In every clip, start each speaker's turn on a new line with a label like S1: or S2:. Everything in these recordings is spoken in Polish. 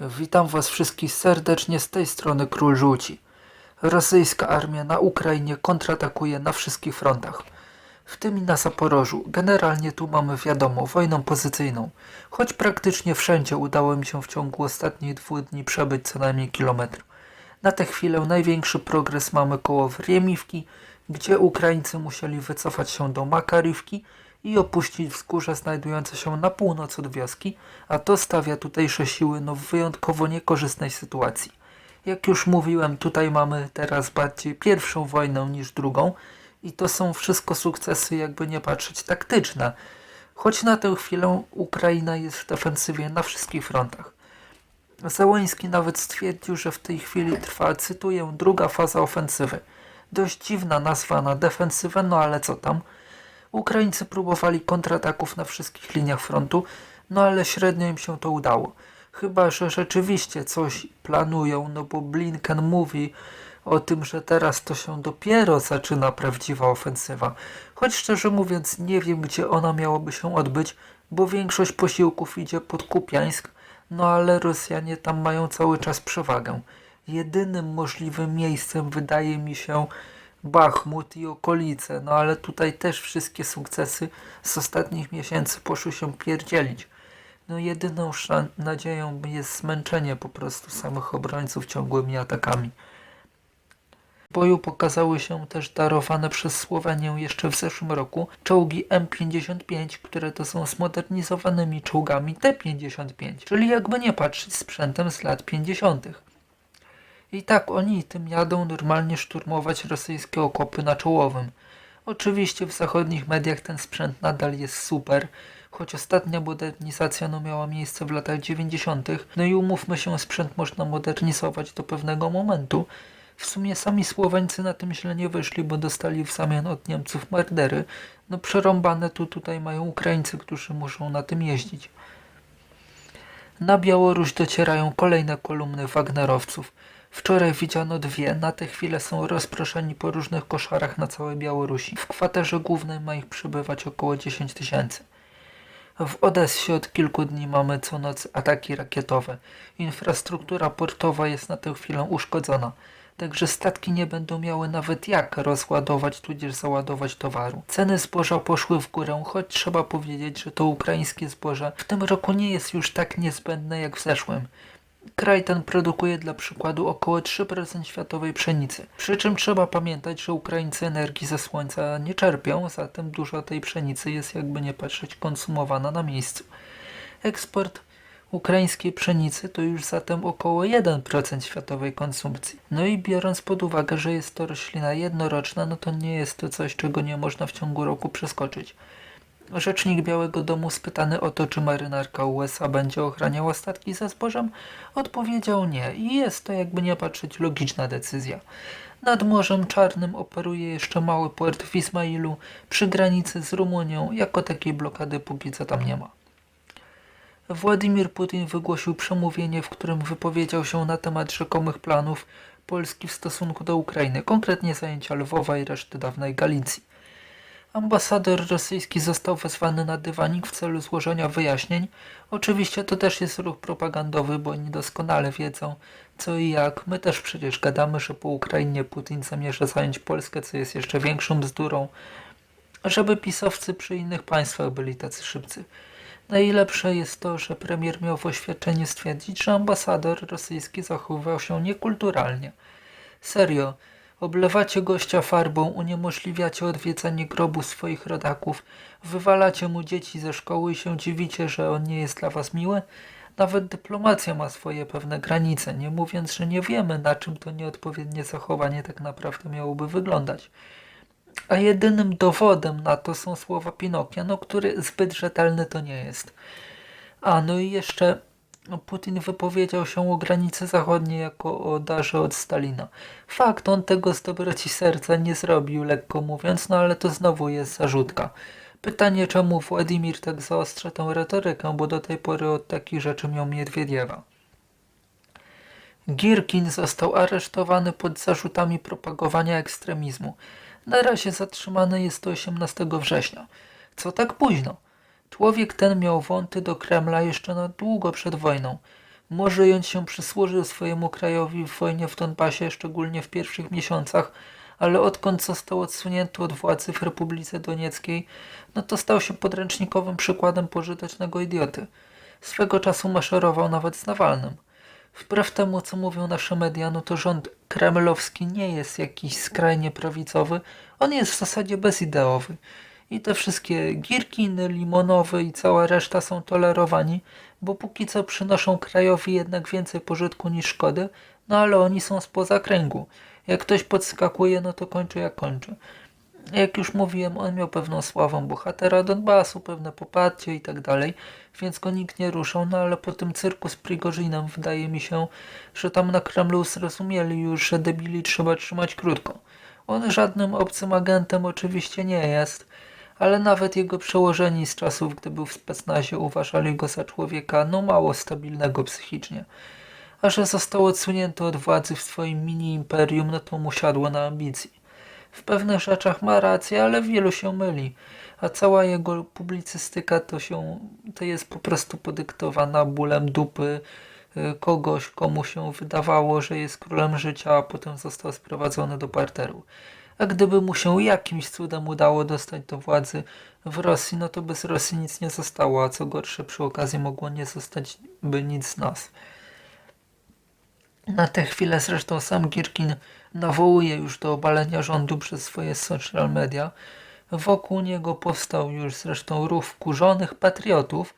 S1: Witam Was wszystkich serdecznie z tej strony Król Żółci. Rosyjska armia na Ukrainie kontratakuje na wszystkich frontach. W tym i na Zaporożu. Generalnie tu mamy wiadomo wojną pozycyjną. Choć praktycznie wszędzie udało mi się w ciągu ostatnich dwóch dni przebyć co najmniej kilometr. Na tę chwilę największy progres mamy koło Wriemiwki, gdzie Ukraińcy musieli wycofać się do Makariwki i opuścić wzgórze znajdujące się na północ od wioski, a to stawia tutejsze siły no w wyjątkowo niekorzystnej sytuacji. Jak już mówiłem, tutaj mamy teraz bardziej pierwszą wojnę niż drugą i to są wszystko sukcesy, jakby nie patrzeć, taktyczne. Choć na tę chwilę Ukraina jest w defensywie na wszystkich frontach. Załoński nawet stwierdził, że w tej chwili trwa, cytuję, druga faza ofensywy. Dość dziwna nazwa na defensywę, no ale co tam? Ukraińcy próbowali kontrataków na wszystkich liniach frontu, no ale średnio im się to udało. Chyba, że rzeczywiście coś planują, no bo Blinken mówi o tym, że teraz to się dopiero zaczyna prawdziwa ofensywa. Choć szczerze mówiąc nie wiem, gdzie ona miałaby się odbyć, bo większość posiłków idzie pod Kupiańsk, no ale Rosjanie tam mają cały czas przewagę. Jedynym możliwym miejscem wydaje mi się Bachmut i okolice, no ale tutaj też wszystkie sukcesy z ostatnich miesięcy poszły się pierdzielić. No jedyną nadzieją jest zmęczenie po prostu samych obrońców ciągłymi atakami. W boju pokazały się też darowane przez Słowenię jeszcze w zeszłym roku czołgi M55, które to są zmodernizowanymi czołgami T55, czyli jakby nie patrzeć sprzętem z lat 50. I tak oni tym jadą normalnie szturmować rosyjskie okopy na czołowym. Oczywiście w zachodnich mediach ten sprzęt nadal jest super, choć ostatnia modernizacja no miała miejsce w latach 90. No i umówmy się, sprzęt można modernizować do pewnego momentu. W sumie sami Słoweńcy na tym źle nie wyszli, bo dostali w zamian od Niemców mordery. No przerąbane tu tutaj mają Ukraińcy, którzy muszą na tym jeździć. Na Białoruś docierają kolejne kolumny Wagnerowców. Wczoraj widziano dwie, na tę chwilę są rozproszeni po różnych koszarach na całej Białorusi. W kwaterze głównej ma ich przybywać około 10 tysięcy. W Odessie od kilku dni mamy co noc ataki rakietowe. Infrastruktura portowa jest na tę chwilę uszkodzona, także statki nie będą miały nawet jak rozładować tudzież załadować towaru. Ceny zboża poszły w górę, choć trzeba powiedzieć, że to ukraińskie zboże w tym roku nie jest już tak niezbędne jak w zeszłym. Kraj ten produkuje dla przykładu około 3% światowej pszenicy. Przy czym trzeba pamiętać, że Ukraińcy energii ze słońca nie czerpią, zatem dużo tej pszenicy jest jakby nie patrzeć konsumowana na miejscu. Eksport ukraińskiej pszenicy to już zatem około 1% światowej konsumpcji. No i biorąc pod uwagę, że jest to roślina jednoroczna, no to nie jest to coś, czego nie można w ciągu roku przeskoczyć. Rzecznik Białego Domu spytany o to, czy marynarka USA będzie ochraniała statki ze zbożem, odpowiedział nie i jest to jakby nie patrzeć logiczna decyzja. Nad Morzem Czarnym operuje jeszcze mały port w Ismailu przy granicy z Rumunią, jako takiej blokady póki co tam nie ma. Władimir Putin wygłosił przemówienie, w którym wypowiedział się na temat rzekomych planów Polski w stosunku do Ukrainy, konkretnie zajęcia Lwowa i reszty dawnej Galicji. Ambasador rosyjski został wezwany na dywanik w celu złożenia wyjaśnień. Oczywiście to też jest ruch propagandowy, bo oni doskonale wiedzą co i jak. My też przecież gadamy, że po Ukrainie Putin zamierza zająć Polskę, co jest jeszcze większą bzdurą, żeby pisowcy przy innych państwach byli tacy szybcy. Najlepsze jest to, że premier miał w oświadczeniu stwierdzić, że ambasador rosyjski zachowywał się niekulturalnie. Serio, oblewacie gościa farbą, uniemożliwiacie odwiedzanie grobu swoich rodaków, wywalacie mu dzieci ze szkoły i się dziwicie, że on nie jest dla was miły? Nawet dyplomacja ma swoje pewne granice, nie mówiąc, że nie wiemy, na czym to nieodpowiednie zachowanie tak naprawdę miałoby wyglądać. A jedynym dowodem na to są słowa Pinokia, no który zbyt rzetelny to nie jest. A no i jeszcze no, Putin wypowiedział się o granicy zachodniej jako o darze od Stalina. Fakt, on tego z dobroci serca nie zrobił, lekko mówiąc, no ale to znowu jest zarzutka. Pytanie, czemu Władimir tak zaostrza tę retorykę, bo do tej pory od takich rzeczy miał Miedwiediewa. Girkin został aresztowany pod zarzutami propagowania ekstremizmu. Na razie zatrzymany jest do 18 września. Co tak późno? Człowiek ten miał wąty do Kremla jeszcze na długo przed wojną. Jąć się przysłużył swojemu krajowi w wojnie w Donbasie, szczególnie w pierwszych miesiącach, ale odkąd został odsunięty od władzy w Republice Donieckiej, no to stał się podręcznikowym przykładem pożytecznego idioty. Swego czasu maszerował nawet z Nawalnym. Wbrew temu, co mówią nasze media, no to rząd kremlowski nie jest jakiś skrajnie prawicowy, on jest w zasadzie bezideowy. I te wszystkie Girkiny, Limonowy i cała reszta są tolerowani, bo póki co przynoszą krajowi jednak więcej pożytku niż szkody, no ale oni są spoza kręgu. Jak ktoś podskakuje, no to kończy jak kończy. Jak już mówiłem, on miał pewną sławą bohatera Donbasu, pewne poparcie i tak dalej, więc go nikt nie ruszał, no ale po tym cyrku z Prigorzynem wydaje mi się, że tam na Kremlu zrozumieli już, że debili trzeba trzymać krótko. On żadnym obcym agentem oczywiście nie jest, ale nawet jego przełożeni z czasów, gdy był w specnazie, uważali go za człowieka no mało stabilnego psychicznie. A że został odsunięty od władzy w swoim mini-imperium, no to mu siadło na ambicji. W pewnych rzeczach ma rację, ale wielu się myli. A cała jego publicystyka to, się, to jest po prostu podyktowana bólem dupy y, kogoś, komu się wydawało, że jest królem życia, a potem został sprowadzony do parteru. A gdyby mu się jakimś cudem udało dostać do władzy w Rosji, no to by z Rosji nic nie zostało, a co gorsze przy okazji mogło nie zostać by nic z nas. Na tę chwilę zresztą sam Girkin nawołuje już do obalenia rządu przez swoje social media. Wokół niego powstał już zresztą ruch wkurzonych patriotów,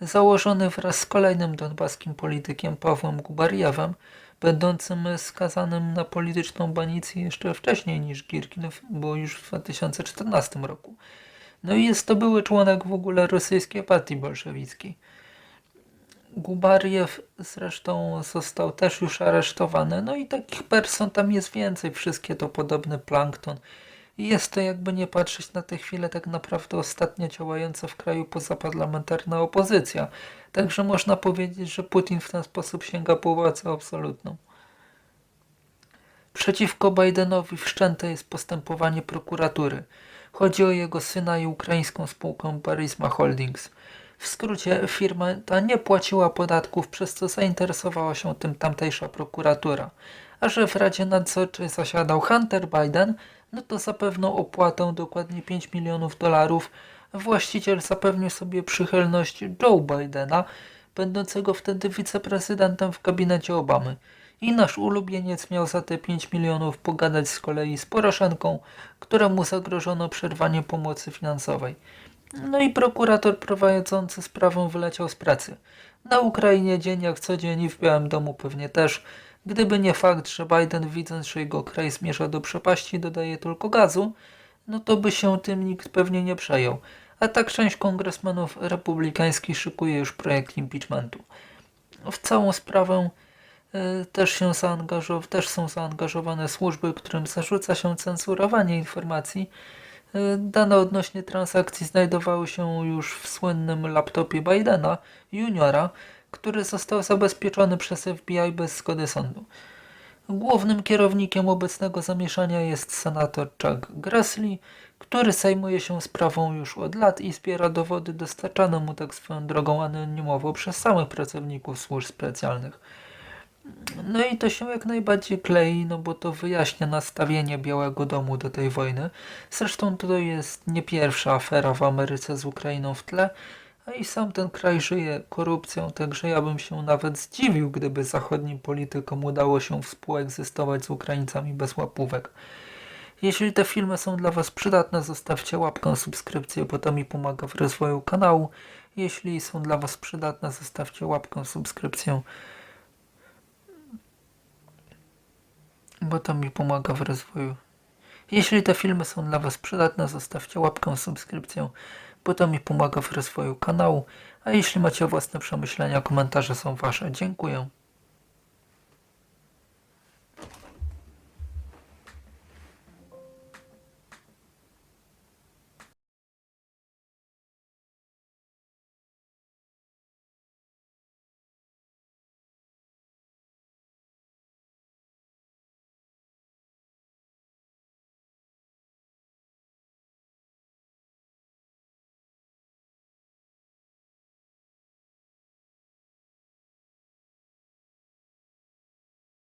S1: założony wraz z kolejnym donbaskim politykiem Pawłem Gubariewem, będącym skazanym na polityczną banicję jeszcze wcześniej niż Girkin, bo już w 2014 roku. No i jest to były członek w ogóle rosyjskiej partii bolszewickiej. Gubariew zresztą został też już aresztowany. No i takich person tam jest więcej. Wszystkie to podobny plankton. Jest to jakby nie patrzeć na tę chwilę tak naprawdę ostatnia działająca w kraju pozaparlamentarna opozycja. Także można powiedzieć, że Putin w ten sposób sięga po władzę absolutną. Przeciwko Bidenowi wszczęte jest postępowanie prokuratury. Chodzi o jego syna i ukraińską spółkę Barisma Holdings. W skrócie, firma ta nie płaciła podatków, przez co zainteresowała się tym tamtejsza prokuratura. A że w Radzie Nadzorczej zasiadał Hunter Biden, no to za pewną opłatę, dokładnie 5 milionów dolarów, właściciel zapewnił sobie przychylność Joe Bidena, będącego wtedy wiceprezydentem w gabinecie Obamy. I nasz ulubieniec miał za te 5 milionów pogadać z kolei z Poroszenką, któremu zagrożono przerwanie pomocy finansowej. No i prokurator prowadzący sprawę wyleciał z pracy. Na Ukrainie dzień jak co dzień i w Białym Domu pewnie też. Gdyby nie fakt, że Biden widząc, że jego kraj zmierza do przepaści dodaje tylko gazu, no to by się tym nikt pewnie nie przejął. A tak część kongresmenów republikańskich szykuje już projekt impeachmentu. W całą sprawę y, też, się zaangażow- też są zaangażowane służby, którym zarzuca się cenzurowanie informacji, Dane odnośnie transakcji znajdowały się już w słynnym laptopie Bidena, juniora, który został zabezpieczony przez FBI bez zgody sądu. Głównym kierownikiem obecnego zamieszania jest senator Chuck Grassley, który zajmuje się sprawą już od lat i zbiera dowody dostarczane mu tak swoją drogą anonimowo przez samych pracowników służb specjalnych. No i to się jak najbardziej klei, no bo to wyjaśnia nastawienie Białego Domu do tej wojny. Zresztą to jest nie pierwsza afera w Ameryce z Ukrainą w tle, a i sam ten kraj żyje korupcją, także ja bym się nawet zdziwił, gdyby zachodnim politykom udało się współegzystować z Ukraińcami bez łapówek. Jeśli te filmy są dla Was przydatne, zostawcie łapkę, subskrypcję, bo to mi pomaga w rozwoju kanału. Jeśli są dla Was przydatne, zostawcie łapkę, subskrypcję. Bo to mi pomaga w rozwoju. Jeśli te filmy są dla Was przydatne, zostawcie łapkę, subskrypcję, bo to mi pomaga w rozwoju kanału. A jeśli macie własne przemyślenia, komentarze są Wasze. Dziękuję.